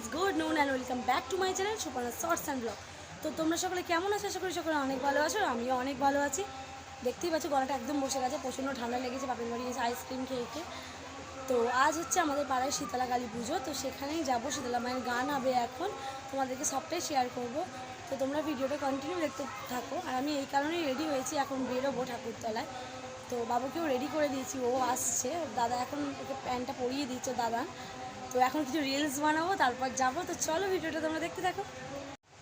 Friends good noon and welcome back to my channel Suparna shorts and blog. তো তোমরা সকলে কেমন আছো? আশা করি সকলে অনেক ভালো আছো আমিও অনেক ভালো আছি। দেখতেই পাচ্ছ গলাটা একদম বসে গেছে, প্রচণ্ড ঠান্ডা লেগেছে, বাপের বাড়ি এসে আইসক্রিম খেয়ে খেয়ে। তো আজ হচ্ছে আমাদের পাড়ায় শীতলা কালী পুজো, তো সেখানেই যাব শীতলা মায়ের গান হবে এখন। তোমাদেরকে সবটাই শেয়ার করব। তো তোমরা ভিডিওটা কন্টিনিউ দেখতে থাকো, আর আমি এই কারণেই রেডি হয়েছি, এখন বেরোবো ঠাকুরতলায়। তো বাবুকেও রেডি করে দিয়েছি, ও আসছে। দাদা এখন ওকে প্যান্টটা পরিয়ে দিচ্ছে দাদা তো এখন কিছু রিলস বানাবো তারপর যাব। তো চলো ভিডিওটা তোমরা দেখতে থাকো।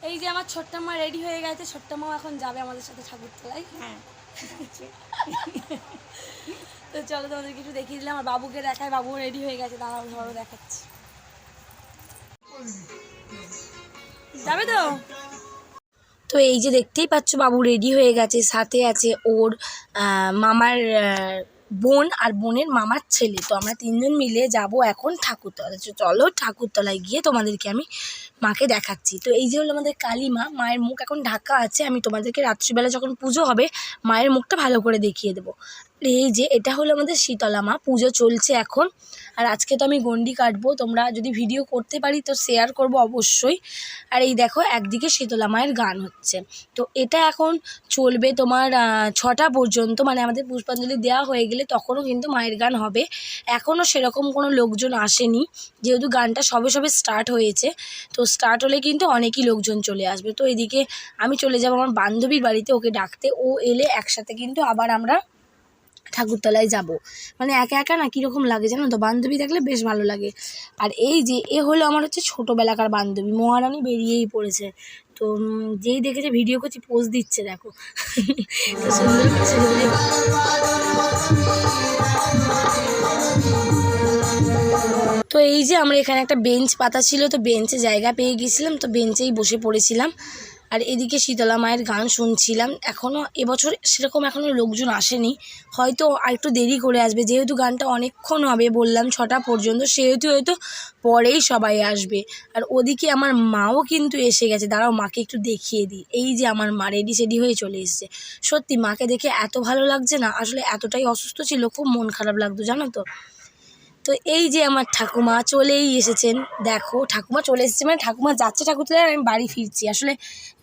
এই যে আমার ছোট্ট মা রেডি হয়ে গেছে ছোট্ট মাও এখন যাবে আমাদের সাথে ঠাকুরতলায়। হ্যাঁ। তো চলো তোমাদের কিছু দেখিয়ে দিলাম আর বাবুকে দেখায় বাবু রেডি হয়ে গেছে দাঁড়াও ধরো দেখাচ্ছি। যাবে তো? তো এই যে দেখতেই পাচ্ছ বাবু রেডি হয়ে গেছে সাথে আছে ওর মামার বোন আর বোনের মামার ছেলে। তো আমরা তিনজন মিলে যাব এখন ঠাকুরতলা। চলো ঠাকুরতলায় গিয়ে তোমাদেরকে আমি মাকে দেখাচ্ছি। তো এই যে হলো আমাদের কালী মা মায়ের মুখ এখন ঢাকা আছে। আমি তোমাদেরকে রাত্রিবেলা যখন পুজো হবে, মায়ের মুখটা ভালো করে দেখিয়ে দেবো। এই যে, এটা হলো আমাদের শীতলা মা, পুজো চলছে এখন। আর আজকে তো আমি গন্ডি কাটবো, তোমরা যদি ভিডিও করতে পারি তো শেয়ার করব অবশ্যই। আর এই দেখো, একদিকে শীতলা মায়ের গান হচ্ছে। তো এটা এখন চলবে তোমার ছটা পর্যন্ত মানে আমাদের পুষ্পাঞ্জলি দেওয়া হয়ে গেলে তখনও কিন্তু মায়ের গান হবে। এখনও সেরকম কোনো লোকজন আসেনি, যেহেতু গানটা সবে সবে স্টার্ট হয়েছে। তো স্টার্ট হলে কিন্তু অনেকই লোকজন চলে আসবে। তো এদিকে আমি চলে যাব আমার বান্ধবীর বাড়িতে, ওকে ডাকতে। ও এলে একসাথে কিন্তু আবার আমরা ঠাকুরতলায় যাব। মানে একা একা না কীরকম লাগে জানো তো? বান্ধবী থাকলে বেশ ভালো লাগে। আর এই যে, এ হলো আমার হচ্ছে ছোটোবেলাকার বান্ধবী। মহারানী বেরিয়েই পড়েছে। তো যেই দেখেছে ভিডিও করছি পোজ দিচ্ছে, দেখো। তো তো এই যে, আমরা এখানে একটা বেঞ্চ পাতা ছিল, তো বেঞ্চে জায়গা পেয়ে গেছিলাম তো বেঞ্চেই বসে পড়েছিলাম। আর এদিকে শীতলা মায়ের গান শুনছিলাম। এখনও এবছর সেরকম এখনও লোকজন আসেনি। হয়তো আর একটু দেরি করে আসবে। যেহেতু গানটা অনেকক্ষণ হবে বললাম, ছটা পর্যন্ত, সেহেতু হয়তো পরেই সবাই আসবে। আর ওদিকে আমার মাও কিন্তু এসে গেছে। দাঁড়াও, মাকে একটু দেখিয়ে দিই। এই যে আমার মা রেডি সেডি হয়ে চলে এসছে। সত্যি মাকে দেখে এত ভালো লাগছে না? আসলে এতটাই অসুস্থ ছিল, খুব মন খারাপ লাগতো, জানো তো? তো এই যে আমার ঠাকুমা চলেই এসেছেন। দেখো, ঠাকুমা চলে এসেছে মানে ঠাকুমা যাচ্ছে ঠাকুর আর আমি বাড়ি ফিরছি। আসলে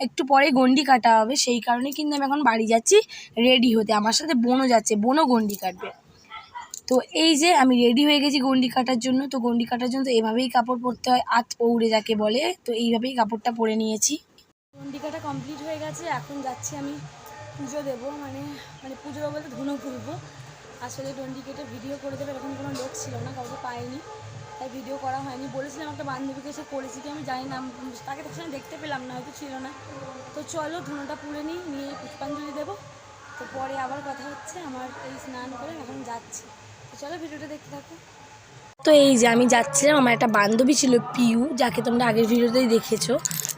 একটু পরে গন্ডি কাটা হবে, সেই কারণে কিন্তু আমি এখন বাড়ি যাচ্ছি রেডি হতে। আমার সাথে বোনও যাচ্ছে, বোনও গন্ডি কাটবে। তো এই যে আমি রেডি হয়ে গেছি গন্ডি কাটার জন্য। তো গন্ডি কাটার জন্য তো এভাবেই কাপড় পরতে হয়, আত পৌড়ে যাকে বলে। তো এইভাবেই কাপড়টা পরে নিয়েছি। গন্ডি কাটা কমপ্লিট হয়ে গেছে, এখন যাচ্ছি আমি পুজো দেবো মানে মানে পুজো বলতে ধুনো খুলবো আসলে টোয়েন্টি কেটে ভিডিও করে দেবে, এরকম কোনো লোক ছিল না, কাউকে পাইনি তাই ভিডিও করা হয়নি। বলেছিলাম একটা বান্ধবীকে, সে করেছি কি আমি জানি না তাকে তো সেখানে দেখতে পেলাম না, হয়তো ছিল না। তো চলো, ধুনোটা পুড়ে নিই, নিয়ে পুষ্পাঞ্জলি দেবো। তো পরে আবার কথা হচ্ছে, আমার এই স্নান করে এখন যাচ্ছি। তো চলো ভিডিওটা দেখতে থাকো। তো এই যে আমি যাচ্ছিলাম, আমার একটা বান্ধবী ছিল পিউ, যাকে তোমরা আগের ভিডিওতেই দেখেছ।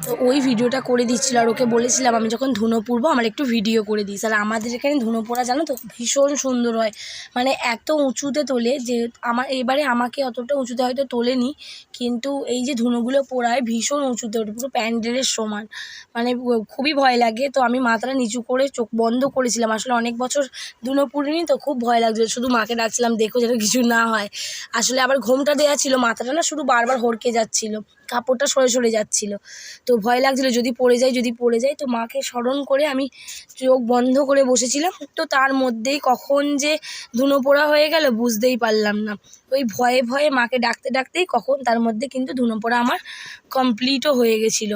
তো ওই ভিডিওটা করে দিচ্ছিল আর ওকে বলেছিলাম, আমি যখন ধুনো পুড়বো আমার একটু ভিডিও করে দিস। আর আমাদের এখানে ধুনো পোড়া জানো তো, ভীষণ সুন্দর হয়। মানে এত উঁচুতে তোলে যে আমার, এবারে আমাকে অতটা উঁচুতে হয়তো তোলেনি, কিন্তু এই যে ধুনোগুলো পোড়ায় ভীষণ উঁচুতে ওঠে, পুরো প্যান্ডেলের সমান। মানে খুবই ভয় লাগে। তো আমি মাথাটা নিচু করে চোখ বন্ধ করেছিলাম। আসলে অনেক বছর ধুনো পুড়িনি তো খুব ভয় লাগছিল। শুধু মাকে ডাকছিলাম, দেখো যেন কিছু না হয়। আসলে আবার ঘোমটা দেওয়া ছিল, মাথাটা না শুধু বারবার হড়কে যাচ্ছিল, কাপড়টা সরে সরে যাচ্ছিল। তো ভয় লাগছিল, যদি পড়ে যায় যদি পড়ে যায় তো মাকে স্মরণ করে আমি চোখ বন্ধ করে বসেছিলাম। তো তার মধ্যেই কখন যে ধুনো পোড়া হয়ে গেল বুঝতেই পারলাম না। ওই ভয়ে ভয়ে মাকে ডাকতে ডাকতেই কখন তার মধ্যে কিন্তু ধুনো পোড়া আমার কমপ্লিটও হয়ে গেছিল।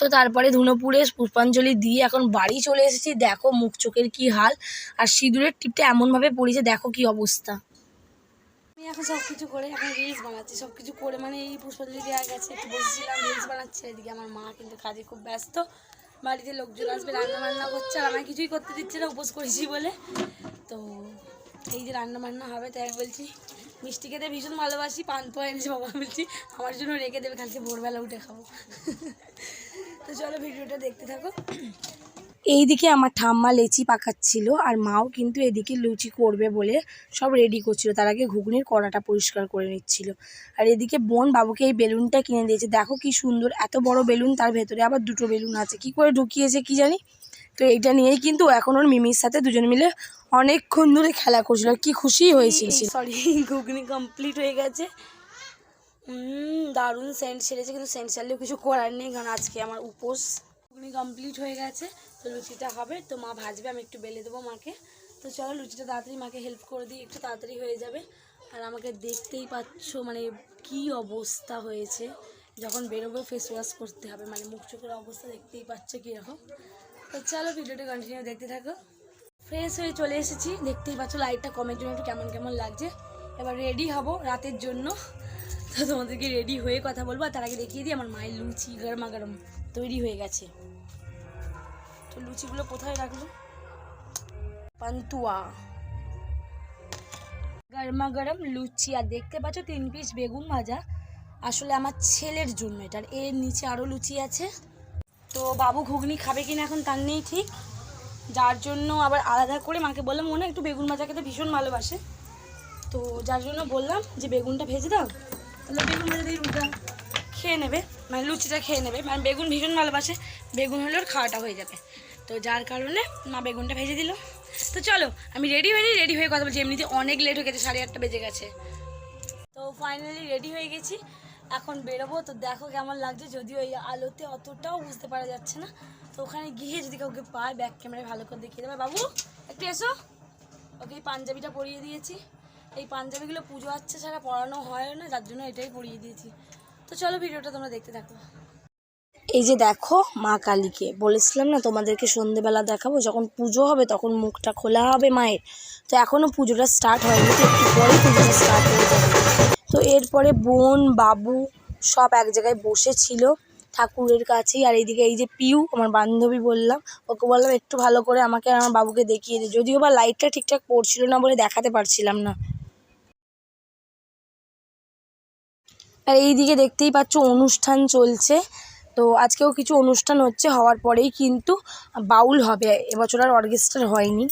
তো তারপরে ধুনোপুরে পুষ্পাঞ্জলি দিয়ে এখন বাড়ি চলে এসেছি। দেখো মুখ চোখের কি হাল, আর সিঁদুরের টিপটা এমনভাবে পড়েছে, দেখো কি অবস্থা। এখন সব কিছু করে এখন রিলস বানাচ্ছি সব কিছু করে মানে এই পুষ্পাঞ্জলি দেওয়া গেছে একটু বসেছিলাম রিলস বানাচ্ছি। এদিকে আমার মা কিন্তু কাজে খুব ব্যস্ত। বাড়িতে লোকজন আসবে রান্না বান্না করছে আর আমায় কিছুই করতে দিচ্ছে না, উপোস করেছি বলে। তো এই যে রান্না বান্না হবে, তাই আমি বলছি, মিষ্টি খেতে ভীষণ ভালোবাসি পান পোয়া এনেছে বাবা বলছি, আমার জন্য রেখে দেবে, কালকে ভোরবেলা উঠে খাব। তো চলো ভিডিওটা দেখতে থাকো। এইদিকে আমার ঠাম্মা লেচি পাকাচ্ছিল আর মাও কিন্তু এদিকে লুচি করবে বলে সব রেডি করছিল। তার আগে ঘুগনির কড়াটা পরিষ্কার করে নিচ্ছিল। আর এদিকে বোন বাবুকে এই বেলুনটা কিনে দিয়েছে। দেখো কি সুন্দর, এত বড় বেলুন, তার ভেতরে আবার দুটো বেলুন আছে। কি করে ঢুকিয়েছে কি জানি? তো এইটা নিয়েই কিন্তু এখন ওর মিমির সাথে দুজন মিলে অনেকক্ষণ ধরে খেলা করছিল। কি খুশি হয়েছিল সরি ঘুগনি কমপ্লিট হয়ে গেছে। দারুণ সেন্ট সেরেছে, কিন্তু সেন্ট সারলেও কিছু করার নেই। কারণ আজকে আমার উপোস। ঘুগনি কমপ্লিট হয়ে গেছে। তো লুচিটা হবে, তো মা ভাজবে, আমি একটু বেলে দেবো মাকে। তো চলো, লুচিটা তাড়াতাড়ি মাকে হেল্প করে দিই, একটু তাড়াতাড়ি হয়ে যাবে। আর আমাকে দেখতেই পাচ্ছ মানে কি অবস্থা হয়েছে। যখন বেরোবো ফেস ওয়াশ করতে হবে মানে মুখ চোখের অবস্থা দেখতেই পাচ্ছ কীরকম। তো চলো, ভিডিওটা কন্টিনিউ দেখতে থাকো। ফ্রেশ হয়ে চলে এসেছি, দেখতেই পাচ্ছ লাইটটা কমের জন্য একটু কেমন কেমন লাগছে। এবার রেডি হব রাতের জন্য। তো তোমাদেরকে রেডি হয়ে কথা বলব, আর তার আগে দেখিয়ে দিই, আমার মায়ের লুচি গরমা গরম তৈরি হয়ে গেছে। লুচিগুলো কোথায় রাখল? পান্তুয়া। গরমা গরম লুচি। আর দেখতে পাচ্ছ, তিন পিস বেগুন ভাজা। আসলে আমার ছেলের জন্য এটা আর এর নিচে আরও লুচি আছে। তো বাবু ঘুগনি খাবে কিনা এখন তার নেই ঠিক। যার জন্য আবার আলাদা করে মাকে বললাম মনে একটু বেগুন ভাজা খেতে ভীষণ ভালোবাসে। তো যার জন্য বললাম যে, বেগুনটা ভেজে দাও। তাহলে বেগুন ভাজা দিয়ে রুটা খেয়ে নেবে। মানে লুচিটা খেয়ে নেবে। মানে বেগুন ভীষণ ভালোবাসে। বেগুন হলে ওর খাওয়াটা হয়ে যাবে। তো যার কারণে মা বেগুনটা ভেজে দিল। তো চলো, আমি রেডি হয়নি রেডি হয়ে কথা বলছি। এমনিতে অনেক লেট হয়ে গেছে, সাড়ে আটটা বেজে গেছে। তো ফাইনালি রেডি হয়ে গেছি। এখন বেরোবো, তো দেখো কেমন লাগছে। যদিও এই আলোতে অতটাও বুঝতে পারা যাচ্ছে না। তো ওখানে গিয়ে যদি কাউকে পায় ব্যাক ক্যামেরায় ভালো করে দেখিয়ে দেবে। বাবু, একটু এসো। ওকে এই পাঞ্জাবিটা পরিয়ে দিয়েছি। এই পাঞ্জাবিগুলো পুজো হচ্ছে ছাড়া পরানো হয় না, যার জন্য এটাই পরিয়ে দিয়েছি। তো চলো ভিডিওটা তোমরা দেখতে থাকো। এই যে দেখো মা কালীকে। বলেছিলাম না তোমাদেরকে সন্ধেবেলা দেখাবো, যখন পুজো হবে তখন মুখটা খোলা হবে মায়ের। তো এখনও পুজোটা স্টার্ট হয়নি, তো একটু পরেই পুজোটা স্টার্ট হয়ে যাবে। তো এরপরে বোন, বাবু সব এক জায়গায় বসেছিল ঠাকুরের কাছেই। আর এইদিকে এই যে পিউ, আমার বান্ধবী বললাম, ওকে বললাম, একটু ভালো করে আমাকে আর আমার বাবুকে দেখিয়ে দিই যদিও বা লাইটটা ঠিকঠাক পড়ছিল না বলে দেখাতে পারছিলাম না। আর এইদিকে দেখতেই পাচ্ছ অনুষ্ঠান চলছে। তো আজকেও কিছু অনুষ্ঠান হচ্ছে, হওয়ার পরেই কিন্তু বাউল হবে। এবছর আর অর্কেস্ট্রার হয়নি।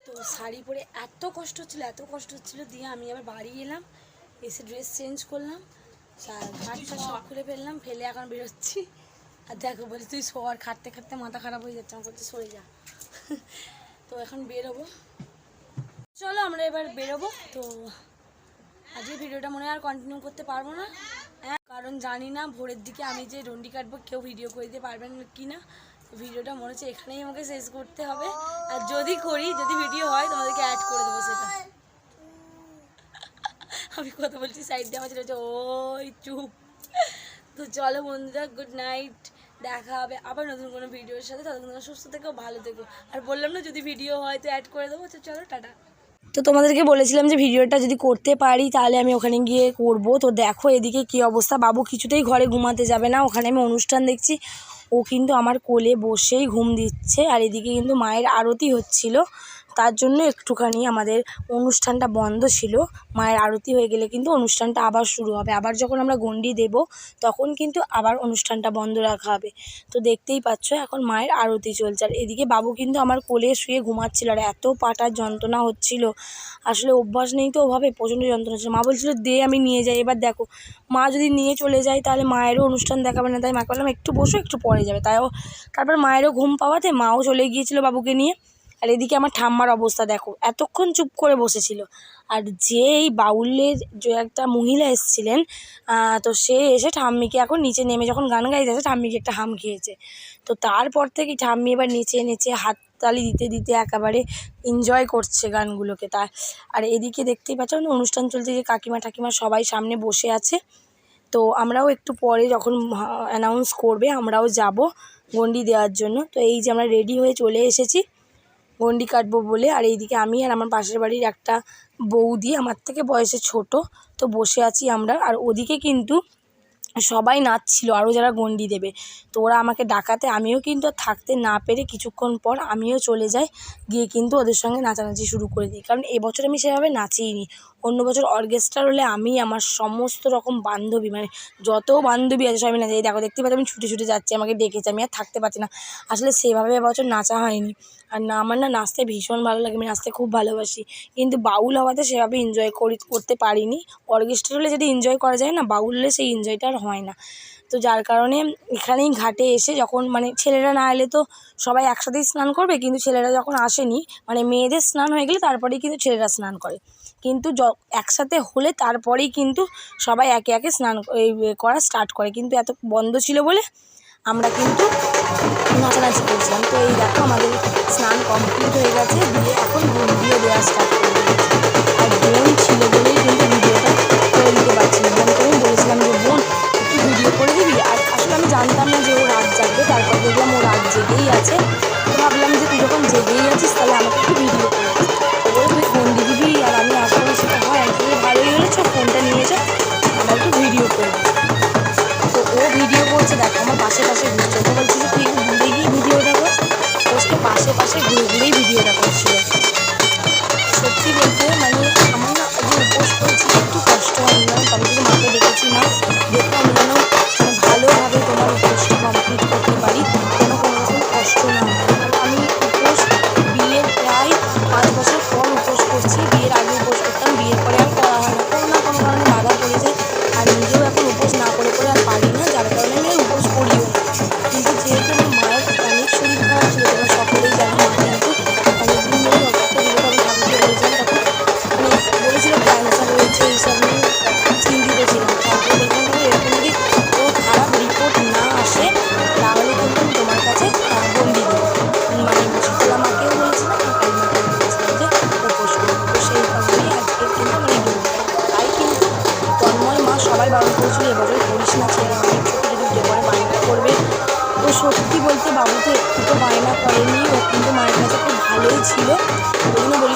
তো শাড়ি পরে এত কষ্ট হচ্ছিল, এত কষ্ট হচ্ছিল, দিয়ে আমি আবার বাড়ি এলাম, এসে ড্রেস চেঞ্জ করলাম সব খুলে ফেললাম, ফেলে এখন বেরোচ্ছি। আর দেখো বলি তুই শোয়ার খাটতে খাটতে মাথা খারাপ হয়ে যাচ্ছে। আমার সরে যা। তো এখন বেরোবো। চলো, আমরা এবার বেরোবো। তো আজকে ভিডিওটা মনে হয় আর কন্টিনিউ করতে পারব না। কারণ জানি না, ভোরের দিকে আমি যে রন্ডি কাটবো, কেউ ভিডিও করে দিতে পারবেন কি না ভিডিওটা মনে হচ্ছে এখানেই আমাকে শেষ করতে হবে। আর যদি করি, যদি ভিডিও হয়, তোমাদেরকে অ্যাড করে দেবো সেটা। আমি কথা বলছি সাইড দিয়ে, আমার ছেলে ওই চুপ। তো চলো বন্ধুরা গুড নাইট দেখা হবে আবার নতুন কোনো ভিডিওর সাথে। তোমরা সুস্থ থেকো, ভালো থেকো। আর বললাম না যদি ভিডিও হয় তো অ্যাড করে দেবো চলো, টাটা। তো তোমাদেরকে বলেছিলাম যে ভিডিওটা যদি করতে পারি, তাহলে আমি ওখানে গিয়ে করব। তো দেখো এদিকে কি অবস্থা। বাবু কিছুতেই ঘরে ঘুমাতে যাবে না। ওখানে আমি অনুষ্ঠান দেখছি। ও কিন্তু আমার কোলে বসেই ঘুম দিচ্ছে। আর এদিকে কিন্তু মায়ের আরতি হচ্ছিল। তার জন্য একটুখানি আমাদের অনুষ্ঠানটা বন্ধ ছিল। মায়ের আরতি হয়ে গেলে কিন্তু অনুষ্ঠানটা আবার শুরু হবে। আবার যখন আমরা গন্ডি দেব, তখন কিন্তু আবার অনুষ্ঠানটা বন্ধ রাখা হবে। তো দেখতেই পাচ্ছ, এখন মায়ের আরতি চলছে। আর এদিকে বাবু কিন্তু আমার কোলে শুয়ে ঘুমাচ্ছিল। আর এত পাটার যন্ত্রণা হচ্ছিল। আসলে অভ্যাস নেই তো ওভাবে, প্রচণ্ড যন্ত্রণা হচ্ছিল। মা বলছিল, দে, আমি নিয়ে যাই। এবার দেখো, মা যদি নিয়ে চলে যায়, তাহলে মায়েরও অনুষ্ঠান দেখাবে না। তাই মাকে বললাম, একটু বসো, একটু পরে যাবে। তাইও, তারপর মায়েরও ঘুম পাওয়াতে মাও চলে গিয়েছিল বাবুকে নিয়ে। আর এদিকে আমার ঠাম্মার অবস্থা দেখো, এতক্ষণ চুপ করে বসেছিল। আর যে এই বাউলের যে একটা মহিলা এসেছিলেন তো সে এসে ঠাম্মিকে এখন নিচে নেমে যখন গান গাইতেছে, ঠাম্মিকে একটা হাম খেয়েছে। তো তারপর থেকে ঠাম্মি এবার নিচে নিচে হাততালি দিতে দিতে একেবারে এনজয় করছে গানগুলোকে তা আর এদিকে দেখতেই পাচ্ছ অনুষ্ঠান চলছে যে কাকিমা ঠাকিমা সবাই সামনে বসে আছে। তো আমরাও একটু পরে যখন অ্যানাউন্স করবে, আমরাও যাব গন্ডি দেওয়ার জন্য। তো এই যে আমরা রেডি হয়ে চলে এসেছি। গন্ডি কাটবো বলে। আর এইদিকে আমি আর আমার পাশের বাড়ির একটা বৌদি, আমার থেকে বয়সে ছোট, তো বসে আছি আমরা। আর ওদিকে কিন্তু সবাই নাচছিল, আরও যারা গন্ডি দেবে। তো ওরা আমাকে ডাকাতে, আমিও কিন্তু থাকতে না পেরে কিছুক্ষণ পর আমিও চলে যাই, গিয়ে কিন্তু ওদের সঙ্গে নাচানাচি শুরু করে দিই। কারণ এবছর আমি সেভাবে নাচিনি অন্য বছর অর্কেস্ট্রার হলে আমি আমার সমস্ত রকম বান্ধবী মানে যত বান্ধবী আছে সবাই নাচে দেখো দেখতে পাচ্ছি আমি ছুটে ছুটে যাচ্ছি, আমাকে ডেকেছে, আমি আর থাকতে পারছি না। আসলে সেভাবে এবছর নাচা হয়নি। আর না, আমার না নাচতে ভীষণ ভালো লাগে, আমি নাচতে খুব ভালোবাসি। কিন্তু বাউল হওয়াতে সেভাবে এনজয় করি, করতে পারিনি। অর্কেস্ট্রা হলে যদি এনজয় করা যায় না, বাউল হলে সেই এনজয়টা আর হয় না। তো যার কারণে এখানেই ঘাটে এসে যখন মানে ছেলেরা না এলে তো সবাই একসাথেই স্নান করবে, কিন্তু ছেলেরা যখন আসেনি মানে মেয়েদের স্নান হয়ে গেলে তারপরেই কিন্তু ছেলেরা স্নান করে। কিন্তু একসাথে হলে তারপরেই কিন্তু সবাই একে একে স্নান করা স্টার্ট করে। কিন্তু এত বন্ধ ছিল বলে আমরা কিন্তু নাচানাচি করছিলাম। তো এই দেখো আমাদের স্নান কমপ্লিট হয়ে গেছে। দিয়ে এখন ভিডিও দেওয়া স্টার্ট করে আর বোন ছিল বলেই কিন্তু ভিডিওটা করে দিতে পারছি না। বোনকে আমি বলেছিলাম যে, বোন, একটু ভিডিও করে দিবি? আর আসলে আমি জানতাম না যে ও রাত জাগবে। তারপর দেখলাম ও রাত জেগেই আছে। ভাবলাম যে, তুই যখন জেগেই আছিস, তাহলে আমাকে একটু ভিডিও ফোনটা নিয়ে যাও। আমরা একটু ভিডিও করব।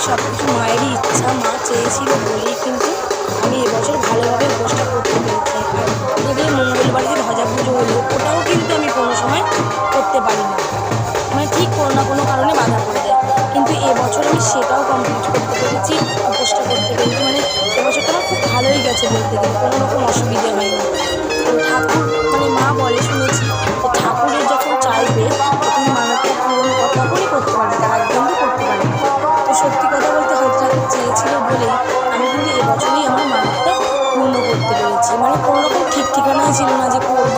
সব কিছু মায়েরই ইচ্ছা, মা চেয়েছিল বলেই কিন্তু আমি এবছর ভালোভাবে উপোসটা করতে পেরেছি। যদি মঙ্গলবারে যে ধ্বজা পুজো হলো, ওটাও কিন্তু আমি কোনো সময় করতে পারি না মানে ঠিক কোনো না কোনো কারণে বাধা পড়ে যায়। কিন্তু এবছর আমি সেটাও কমপ্লিট করতে পেরেছি, উপোসটা করতে পেরেছি। মানে এবছরটা আমার খুব ভালোই গেছে বলতে গেলে, কোনো রকম অসুবিধে হয়নি। ঠাকুর মানে মা বলে শুনেছি ঠাকুরের যখন চাইবে তো তুমি মানবটা পূরণ তখনই করতে পারবে, তার আগে সত্যি কথা বলতে হয়তো চেয়েছিল বলেই আমি কিন্তু এবছরই আমার মানবটা পূর্ণ করতে পেরেছি। মানে কোনো রকম ঠিক ঠিকানাই ছিল না যে করব।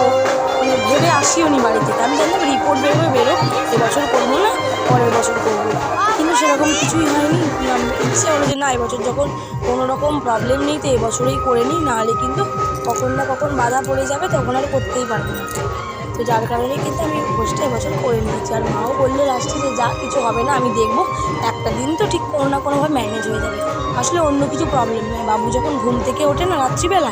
মানে ভেবে আসিও নি বাড়ি থেকে আমি জানতাম রিপোর্ট বেরোবে বেরো এবছর করব না, পরের বছর করব। কিন্তু সেরকম কিছুই হয়নি। ইচ্ছে হলো যে না এবছর যখন কোনো রকম প্রবলেম নেই তো এবছরেই করে নিই। নাহলে কিন্তু কখন না কখন বাধা পড়ে যাবে, তখন আর করতেই পারব না। তো যার কারণে কিন্তু আমি উপোসটা এবছর করে নিয়েছি। আর মাও বলল লাস্টে যে যা কিছু হবে না, আমি দেখব। একটা দিন তো ঠিক কোনো না কোনোভাবে ম্যানেজ হয়ে যাবে। আসলে অন্য কিছু প্রবলেম নেই। বাবু যখন ঘুম থেকে ওঠে না রাত্রিবেলা,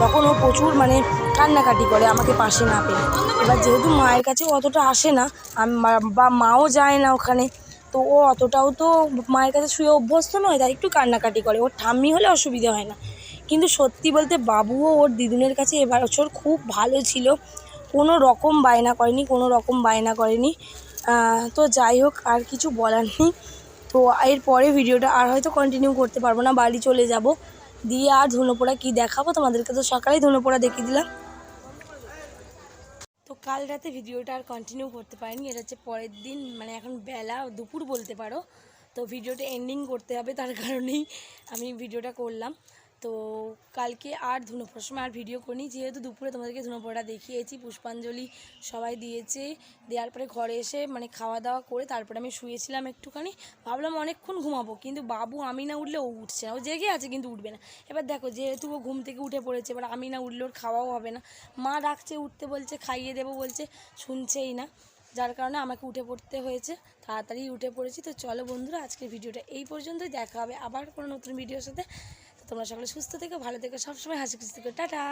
তখন ও প্রচুর মানে কান্নাকাটি করে আমাকে পাশে না পেলে এবার যেহেতু মায়ের কাছে অতটা আসে না বা- মাও যায় না ওখানে, তো ও অতটাও তো মায়ের কাছে শুয়ে অভ্যস্ত নয়, তাই একটু কান্নাকাটি করে। ওর ঠাম্মি হলে অসুবিধা হয় না। কিন্তু সত্যি বলতে বাবুও ওর দিদুনের কাছে এবার বছর খুব ভালো ছিল। কোনো রকম বায়না করেনি, কোনো রকম বায়না করেনি। তো যাই হোক, আর কিছু বলার নেই। তো এরপরে ভিডিওটা আর হয়তো কন্টিনিউ করতে পারব না, বাড়ি চলে যাব। দিয়ে আর ধুনোপোড়া কী দেখাবো তোমাদেরকে? তো সকালেই ধুনোপোড়া দেখিয়ে দিলাম। তো কাল রাতে ভিডিওটা আর কন্টিনিউ করতে পারিনি, এটা হচ্ছে পরের দিন মানে এখন বেলা দুপুর বলতে পারো। তো ভিডিওটা এন্ডিং করতে হবে, তার কারণেই আমি ভিডিওটা করলাম। তো কালকে আর ধুনোপোড়ার সময় আর ভিডিও করিনি। যেহেতু দুপুরে তোমাদেরকে ধুনোপোড়া দেখিয়েছি, পুষ্পাঞ্জলি সবাই দিয়েছে। দেওয়ার পরে ঘরে এসে মানে খাওয়া দাওয়া করে তারপরে আমি শুয়েছিলাম একটুখানি। ভাবলাম অনেকক্ষণ ঘুমাবো, কিন্তু বাবু আমি না উঠলে ও উঠছে না। ও জেগে আছে কিন্তু উঠবে না। এবার দেখো, যেহেতু ও ঘুম থেকে উঠে পড়েছে, এবার আমি না উঠলে ওর খাওয়াও হবে না। মা ডাকছে, উঠতে বলছে, খাইয়ে দেবো বলছে, শুনছেই না। যার কারণে আমাকে উঠে পড়তে হয়েছে। তাড়াতাড়ি উঠে পড়েছি। তো চলো বন্ধুরা, আজকের ভিডিওটা এই পর্যন্তই। দেখা হবে আবার কোনো নতুন ভিডিওর সাথে। তোমরা সকলে সুস্থ থেকো ভালো থেকে সবসময় হাসি খুশি থেকে। টাটা!